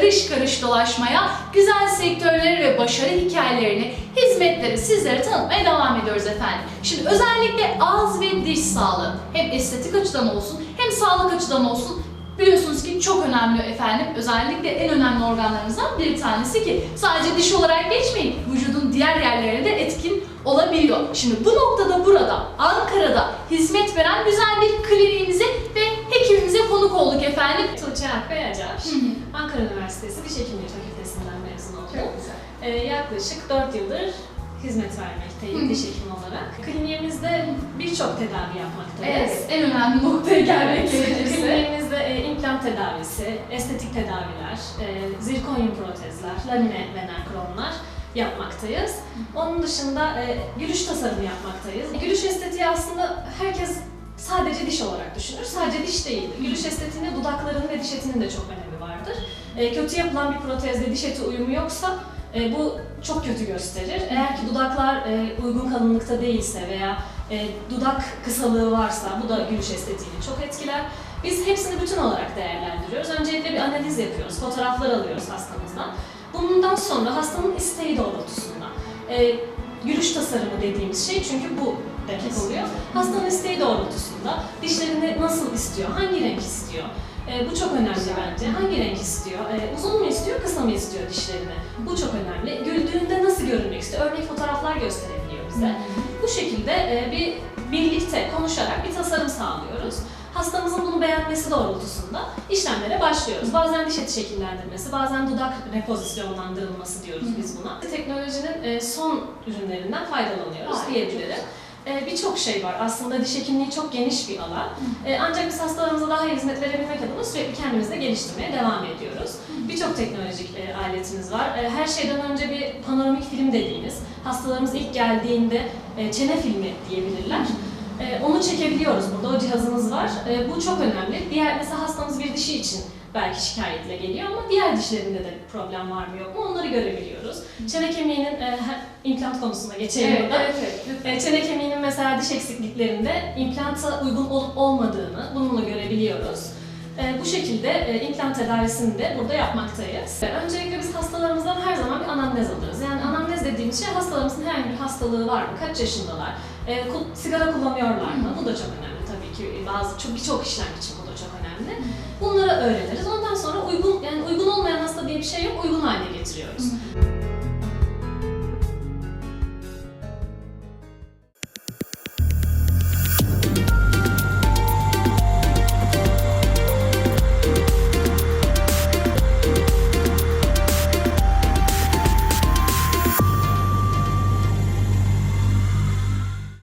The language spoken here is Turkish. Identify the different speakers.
Speaker 1: karış karış dolaşmaya, güzel sektörleri ve başarı hikayelerini, hizmetleri sizlere tanıtmaya devam ediyoruz efendim. Şimdi özellikle ağız ve diş sağlığı hem estetik açıdan olsun hem sağlık açıdan olsun Biliyorsunuz ki çok önemli efendim. Özellikle en önemli organlarımızdan bir tanesi ki sadece diş olarak geçmeyin, vücudun diğer yerlerine de etkin olabiliyor. Şimdi bu noktada burada Ankara'da hizmet veren güzel bir kliniğimize
Speaker 2: yaklaşık 4 yıldır hizmet vermekteyim diş hekimi olarak. Kliniğimizde birçok tedavi yapmaktayız.
Speaker 1: Evet, en önemli noktaya gelmek gerekirse.
Speaker 2: Kliniğimizde e, implant tedavisi, estetik tedaviler, e, zirkonyum protezler, lamine ve nekronlar yapmaktayız. Onun dışında e, gülüş tasarımı yapmaktayız. Gülüş estetiği aslında herkes sadece diş olarak düşünür. Sadece diş değildir. Gülüş estetiğinde dudakların ve diş etinin de çok önemi vardır. E, kötü yapılan bir protezde diş eti uyumu yoksa e, bu çok kötü gösterir. Eğer ki dudaklar e, uygun kalınlıkta değilse veya e, dudak kısalığı varsa bu da gülüş estetiğini çok etkiler. Biz hepsini bütün olarak değerlendiriyoruz. Öncelikle bir analiz yapıyoruz, fotoğraflar alıyoruz hastamızdan. Bundan sonra hastanın isteği doğrultusunda. E, gülüş tasarımı dediğimiz şey çünkü bu demek oluyor. Hastanın isteği doğrultusunda dişlerini nasıl istiyor, hangi renk istiyor? E, bu çok önemli bence. Hangi renk istiyor? E, uzun mu istiyor, kısa mı istiyor dişlerini? Bu çok önemli. Güldüğünde nasıl görünmek istiyor? Örnek fotoğraflar gösterebiliyor bize. Bu şekilde e, bir birlikte konuşarak bir tasarım sağlıyoruz. Hastamızın bunu beğenmesi doğrultusunda işlemlere başlıyoruz. Bazen diş eti şekillendirmesi, bazen dudak repozisyonlandırılması diyoruz biz buna. Teknolojinin e, son ürünlerinden faydalanıyoruz diyebilirim. E, Birçok şey var. Aslında diş hekimliği çok geniş bir alan. E, Ancak biz hastalarımıza daha iyi hizmet verebilmek adına sürekli kendimizi de geliştirmeye devam ediyoruz. Birçok teknolojik e, aletimiz var. E, Her şeyden önce bir panoramik film dediğimiz, hastalarımız ilk geldiğinde e, çene filmi diyebilirler. E, Onu çekebiliyoruz burada, o cihazımız var. E, Bu çok önemli. Diğer mesela hastamız bir dişi için belki şikayetle geliyor ama diğer dişlerinde de problem var mı yok mu onları görebiliyoruz. Çene kemiğinin e, implant konusuna geçelim
Speaker 1: Evet,
Speaker 2: burada.
Speaker 1: evet, evet.
Speaker 2: E, Çene kemiğinin mesela diş eksikliklerinde implanta uygun olup olmadığını bununla görebiliyoruz. E, bu şekilde e, implant tedavisini de burada yapmaktayız. E, öncelikle biz hastalarımızdan her zaman bir anamnez alırız. Yani anamnez dediğimiz şey hastalarımızın herhangi bir hastalığı var mı, kaç yaşındalar, e, sigara kullanıyorlar mı? Bu da çok önemli tabii ki. Bazı çok birçok işlem için bu da çok önemli. Bunları öğreniriz. Ondan sonra uygun yani uygun olmayan hasta diye bir şey yok, uygun haline getiriyoruz.